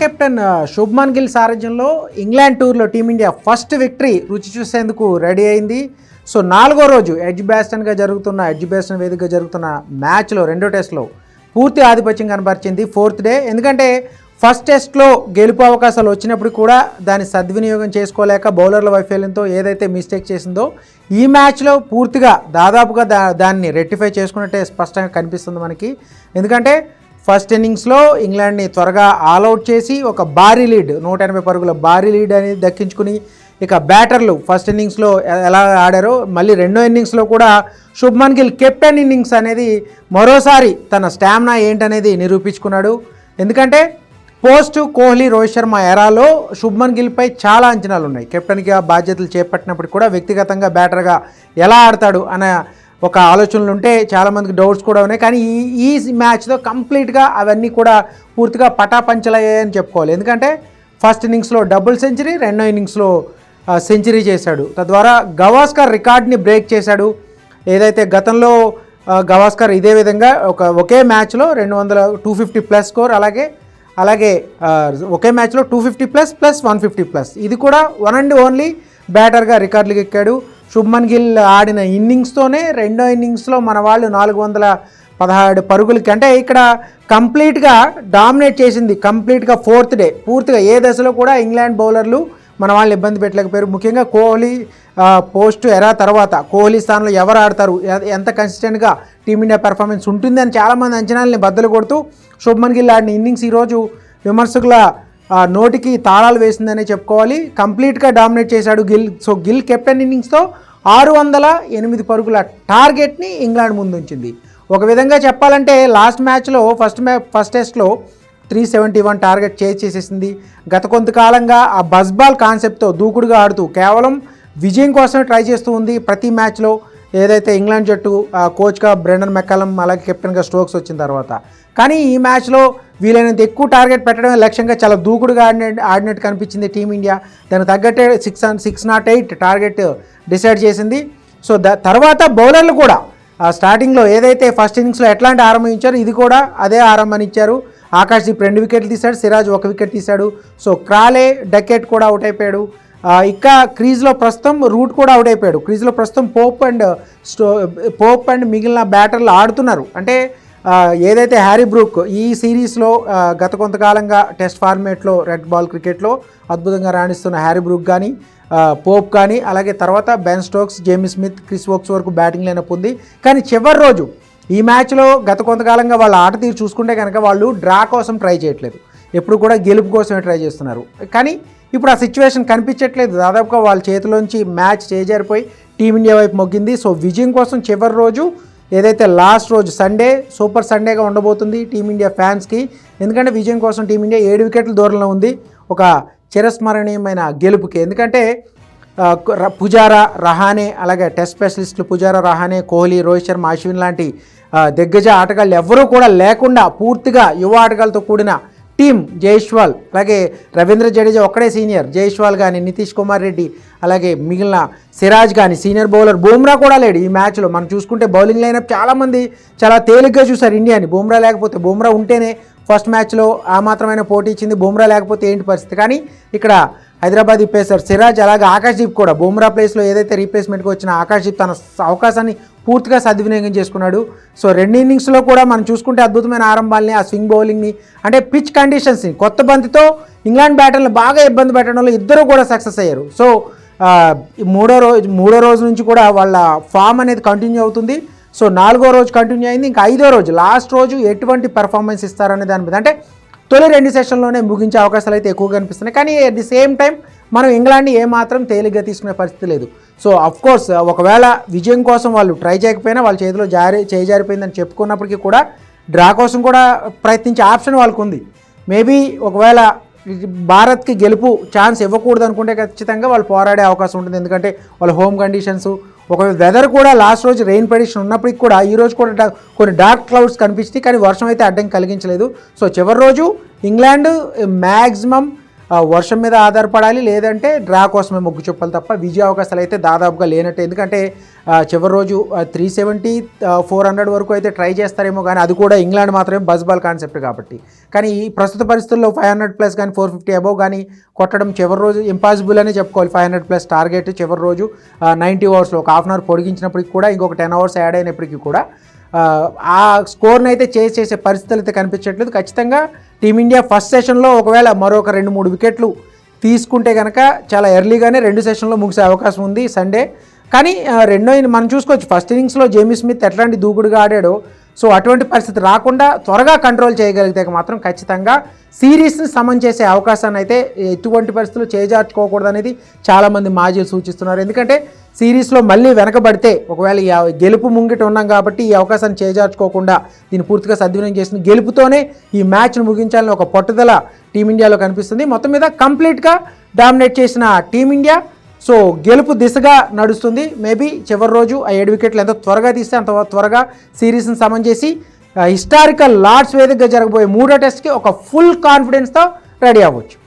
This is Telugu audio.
కెప్టెన్ శుభ్మన్ గిల్ సారథ్యంలో ఇంగ్లాండ్ టూర్లో టీమిండియా ఫస్ట్ విక్టరీ రుచి చూసేందుకు రెడీ అయింది. సో నాలుగో రోజు ఎడ్జ్ బ్యాస్టన్గా జరుగుతున్న ఎడ్జ్ బ్యాస్టన్ వేదికగా జరుగుతున్న మ్యాచ్లో రెండో టెస్ట్లో పూర్తి ఆధిపత్యం కనబరిచింది ఫోర్త్ డే. ఎందుకంటే ఫస్ట్ టెస్ట్లో గెలుపు అవకాశాలు వచ్చినప్పుడు కూడా దాన్ని సద్వినియోగం చేసుకోలేక బౌలర్ల వైఫల్యంతో ఏదైతే మిస్టేక్ చేసిందో ఈ మ్యాచ్లో పూర్తిగా దాదాపుగా దా దాన్ని రెక్టిఫై చేసుకున్నట్టే స్పష్టంగా కనిపిస్తుంది మనకి. ఎందుకంటే ఫస్ట్ ఇన్నింగ్స్లో ఇంగ్లాండ్ని త్వరగా ఆల్అవుట్ చేసి ఒక భారీ లీడ్ నూట ఎనభై పరుగుల భారీ లీడ్ అనేది దక్కించుకుని ఇక బ్యాటర్లు ఫస్ట్ ఇన్నింగ్స్లో ఎలా ఆడారో మళ్ళీ రెండో ఇన్నింగ్స్లో కూడా శుభ్మన్ గిల్ కెప్టెన్ ఇన్నింగ్స్ అనేది మరోసారి తన స్టామినా ఏంటనేది నిరూపించుకున్నాడు. ఎందుకంటే పోస్ట్ కోహ్లీ రోహిత్ శర్మ ఎరాలో శుభ్మన్ గిల్పై చాలా అంచనాలు ఉన్నాయి కెప్టెన్గా బాధ్యతలు చేపట్టినప్పుడు కూడా వ్యక్తిగతంగా బ్యాటర్గా ఎలా ఆడతాడు అనే ఒక ఆలోచనలు ఉంటే చాలామందికి డౌట్స్ కూడా ఉన్నాయి. కానీ ఈ ఈ మ్యాచ్తో కంప్లీట్గా అవన్నీ కూడా పూర్తిగా పటాపంచలయ్యాయని చెప్పుకోవాలి. ఎందుకంటే ఫస్ట్ ఇన్నింగ్స్లో డబుల్ సెంచరీ రెండో ఇన్నింగ్స్లో సెంచరీ చేశాడు. తద్వారా గవాస్కర్ రికార్డ్ని బ్రేక్ చేశాడు. ఏదైతే గతంలో గవాస్కర్ ఇదే విధంగా ఒక ఒకే మ్యాచ్లో రెండు వందల టూ ఫిఫ్టీ ప్లస్ స్కోర్ అలాగే అలాగే ఒకే మ్యాచ్లో two fifty plus plus one fifty plus ఇది కూడా వన్ అండ్ ఓన్లీ బ్యాటర్గా రికార్డులకు ఎక్కాడు. శుభ్మన్ గిల్ ఆడిన ఇన్నింగ్స్తోనే రెండో ఇన్నింగ్స్లో మన వాళ్ళు నాలుగు వందల పదహారు పరుగులకి అంటే ఇక్కడ కంప్లీట్గా డామినేట్ చేసింది కంప్లీట్గా ఫోర్త్ డే. పూర్తిగా ఏ దశలో కూడా ఇంగ్లాండ్ బౌలర్లు మన వాళ్ళని ఇబ్బంది పెట్టలేకపోయారు. ముఖ్యంగా కోహ్లీ పోస్ట్ ఎరా తర్వాత కోహ్లీ స్థానంలో ఎవరు ఆడతారు? ఎంత కన్సిస్టెంట్గా టీమిండియా పెర్ఫార్మెన్స్ ఉంటుంది అని చాలామంది అంచనాలని బద్దలు కొడుతూ శుభ్మన్ గిల్ ఆడిన ఇన్నింగ్స్ ఈరోజు విమర్శకుల నోటికి తాళాలు వేసిందనే చెప్పుకోవాలి. కంప్లీట్గా డామినేట్ చేశాడు గిల్. సో గిల్ కెప్టెన్ ఇన్నింగ్స్తో ఆరు వందల ఎనిమిది పరుగుల టార్గెట్ని ఇంగ్లాండ్ ముందుంచింది. ఒక విధంగా చెప్పాలంటే లాస్ట్ మ్యాచ్లో ఫస్ట్ మ్యా ఫస్ట్ టెస్ట్లో three seventy one target chase చేసేసింది. గత కొంతకాలంగా ఆ బస్బాల్ కాన్సెప్ట్తో దూకుడుగా ఆడుతూ కేవలం విజయం కోసమే ట్రై చేస్తూ ఉంది. ప్రతి మ్యాచ్లో ఏదైతే ఇంగ్లాండ్ జట్టు కోచ్గా బ్రెండన్ మెక్కలం అలాగే కెప్టెన్గా స్ట్రోక్స్ వచ్చిన తర్వాత. కానీ ఈ మ్యాచ్లో వీలైనంత ఎక్కువ టార్గెట్ పెట్టడమే లక్ష్యంగా చాలా దూకుడుగా ఆడిన ఆడినట్టు కనిపించింది టీమిండియా దానికి తగ్గట్టే six six nought eight target decide చేసింది. సో ద తర్వాత బౌలర్లు కూడా స్టార్టింగ్లో ఏదైతే ఫస్ట్ ఇన్నింగ్స్లో ఎట్లాంటి ఆరంభించారో ఇది కూడా అదే ఆరంభనిచ్చారు ఆకాష్ దీప్ రెండు వికెట్లు తీశాడు సిరాజ్ ఒక వికెట్ తీశాడు. సో క్రాలే డకెట్ కూడా అవుట్ అయిపోయాడు. ఇంకా క్రీజ్లో ప్రస్తుతం రూట్ కూడా అవుట్ అయిపోయాడు. క్రీజ్లో ప్రస్తుతం పోప్ అండ్ స్టో పోప్ అండ్ మిగిలిన బ్యాటర్లు ఆడుతున్నారు. అంటే ఏదైతే హ్యారీ బ్రూక్ ఈ సిరీస్లో గత కొంతకాలంగా టెస్ట్ ఫార్మేట్లో రెడ్ బాల్ క్రికెట్లో అద్భుతంగా రాణిస్తున్న హ్యారీ బ్రూక్ కానీ పోప్ కానీ అలాగే తర్వాత Ben Stokes Jamie Smith Chris Woakes వరకు బ్యాటింగ్ లైనప్ ఉంది. కానీ చివరి రోజు ఈ మ్యాచ్లో గత కొంతకాలంగా వాళ్ళ ఆట తీరు చూసుకుంటే కనుక వాళ్ళు డ్రా కోసం ట్రై చేయట్లేదు. ఎప్పుడు కూడా గెలుపు కోసమే ట్రై చేస్తున్నారు. కానీ ఇప్పుడు ఆ సిచ్యువేషన్ కనిపించట్లేదు. దాదాపుగా వాళ్ళ చేతిలోంచి మ్యాచ్ చేజారిపోయి టీమిండియా వైపు మొగ్గింది. సో విజయం కోసం చివరి రోజు ఏదైతే లాస్ట్ రోజు సండే సూపర్ సండేగా ఉండబోతుంది టీమిండియా ఫ్యాన్స్కి. ఎందుకంటే విజయం కోసం టీమిండియా ఏడు వికెట్ల దూరంలో ఉంది. ఒక చిరస్మరణీయమైన గెలుపుకి. ఎందుకంటే పుజారా రహానే అలాగే టెస్ట్ స్పెషలిస్టులు పుజారా రహానే కోహ్లీ రోహిత్ శర్మ అశ్విన్ లాంటి దిగ్గజ ఆటగాళ్ళు ఎవరూ కూడా లేకుండా పూర్తిగా యువ ఆటగాళ్ళతో కూడిన టీమ్ జైష్వాల్ అలాగే రవీంద్ర జడేజా ఒక్కడే సీనియర్ జైష్వాల్ కానీ నితీష్ కుమార్ రెడ్డి అలాగే మిగిలిన సిరాజ్ కానీ సీనియర్ బౌలర్ బూమ్రా కూడా లేడు ఈ మ్యాచ్లో. మనం చూసుకుంటే బౌలింగ్ లైనప్ చాలామంది చాలా తేలిగ్గా చూశారు ఇండియాని. బూమ్రా లేకపోతే బూమ్రా ఉంటేనే ఫస్ట్ మ్యాచ్లో ఆ మాత్రమైన పోటీ ఇచ్చింది బుమ్రా లేకపోతే ఏంటి పరిస్థితి? కానీ ఇక్కడ హైదరాబాద్ పేసర్ సిరాజ్ అలాగే ఆకాశ్దీప్ కూడా. బుమ్రా ప్లేస్లో ఏదైతే రీప్లేస్మెంట్కి వచ్చిన ఆకాశ్దీప్ తన అవకాశాన్ని పూర్తిగా సద్వినియోగం చేసుకున్నాడు. సో రెండు ఇన్నింగ్స్లో కూడా మనం చూసుకుంటే అద్భుతమైన ఆరంభాల్ని ఆ స్వింగ్ బౌలింగ్ని అంటే పిచ్ కండిషన్స్ని కొత్త బంతితో ఇంగ్లాండ్ బ్యాటర్లు బాగా ఇబ్బంది పెట్టడంలో ఇద్దరు కూడా సక్సెస్ అయ్యారు. సో మూడో రోజు మూడో రోజు నుంచి కూడా వాళ్ళ ఫామ్ అనేది కంటిన్యూ అవుతుంది. సో నాలుగో రోజు కంటిన్యూ అయింది. ఇంకా ఐదో రోజు లాస్ట్ రోజు ఎటువంటి పెర్ఫార్మెన్స్ ఇస్తారనే దాని మీద అంటే తొలి రెండు సెషన్లోనే ముగించే అవకాశాలు అయితే ఎక్కువగా కనిపిస్తున్నాయి కానీ అట్ ది సేమ్ టైం మనం ఇంగ్లాండ్ని ఏమాత్రం తేలిగ్గా తీసుకునే పరిస్థితి లేదు. సో అఫ్ కోర్స్ ఒకవేళ విజయం కోసం వాళ్ళు ట్రై చేయకపోయినా వాళ్ళ చేతిలో జారి చేజారిపోయిందని చెప్పుకున్నప్పటికీ కూడా డ్రా కోసం కూడా ప్రయత్నించే ఆప్షన్ వాళ్ళకు ఉంది మేబీ ఒకవేళ భారత్కి గెలుపు ఛాన్స్ ఇవ్వకూడదు అనుకుంటే ఖచ్చితంగా వాళ్ళు పోరాడే అవకాశం ఉంటుంది. ఎందుకంటే వాళ్ళ హోమ్ కండిషన్స్ ఒక వెదర్ కూడా లాస్ట్ రోజు రెయిన్ ప్రెడిషన్ ఉన్నప్పటికీ కూడా ఈ రోజు కూడా కొన్ని డార్క్ క్లౌడ్స్ కనిపించింది కానీ వర్షం అయితే అడ్డం కలిగించలేదు. సో చివరి రోజు ఇంగ్లాండ్ మ్యాక్సిమం వర్షం మీద ఆధారపడాలి లేదంటే డ్రా కోసమే మొగ్గు చెప్పాలి తప్ప విజయ అవకాశాలు అయితే దాదాపుగా లేనట్టు. ఎందుకంటే చివరి రోజు త్రీ సెవెంటీ ఫోర్ హండ్రెడ్ వరకు అయితే ట్రై చేస్తారేమో కానీ అది కూడా ఇంగ్లాండ్ మాత్రమే బస్ బాల్ కాన్సెప్ట్ కాబట్టి. కానీ ఈ ప్రస్తుత పరిస్థితుల్లో ఫైవ్ హండ్రెడ్ ప్లస్ కానీ ఫోర్ ఫిఫ్టీ అబౌవ్ కానీ కొట్టడం చివరి రోజు ఇంపాసిబుల్ అనే చెప్పుకోవాలి. ఫైవ్ హండ్రెడ్ ప్లస్ టార్గెట్ చివరి రోజు నైంటీ అవర్స్లో ఒక హాఫ్ అన్ అవర్ పొడిగించినప్పటికి కూడా ఇంకొక టెన్ అవర్స్ యాడ్ అయినప్పటికీ కూడా ఆ, ఆ స్కోర్ని అయితే చేసి చేసే పరిస్థితులు అయితే కనిపించట్లేదు. ఖచ్చితంగా టీమిండియా ఫస్ట్ సెషన్లో ఒకవేళ మరొక రెండు మూడు వికెట్లు తీసుకుంటే కనుక చాలా ఎర్లీగానే రెండు సెషన్లో ముగిసే అవకాశం ఉంది సండే. కానీ రెండో మనం చూసుకోవచ్చు. ఫస్ట్ ఇన్నింగ్స్లో జేమీ స్మిత్ ఎట్లాంటి దూకుడుగా ఆడాడో. సో అటువంటి పరిస్థితి రాకుండా త్వరగా కంట్రోల్ చేయగలిగితే మాత్రం ఖచ్చితంగా సిరీస్ని సమం చేసే అవకాశాన్ని అయితే ఎటువంటి పరిస్థితులు చేజార్చుకోకూడదు అనేది చాలామంది మాజీలు సూచిస్తున్నారు. ఎందుకంటే సిరీస్లో మళ్ళీ వెనకబడితే ఒకవేళ గెలుపు ముంగిట ఉన్నాం కాబట్టి ఈ అవకాశాన్ని చేజార్చుకోకుండా దీన్ని పూర్తిగా సద్వినియోగం చేసింది. గెలుపుతోనే ఈ మ్యాచ్ను ముగించాలని ఒక పట్టుదల టీమిండియాలో కనిపిస్తుంది. మొత్తం మీద కంప్లీట్గా డామినేట్ చేసిన టీమిండియా. సో గెలుపు దిశగా నడుస్తుంది. మేబీ చివరి రోజు ఆ ఏడు వికెట్లు ఎంత త్వరగా తీస్తే అంత త్వరగా సిరీస్ని సమం చేసి హిస్టారికల్ లార్డ్స్ వేదికగా జరగబోయే మూడో టెస్ట్కి ఒక ఫుల్ కాన్ఫిడెన్స్తో రెడీ అవ్వచ్చు.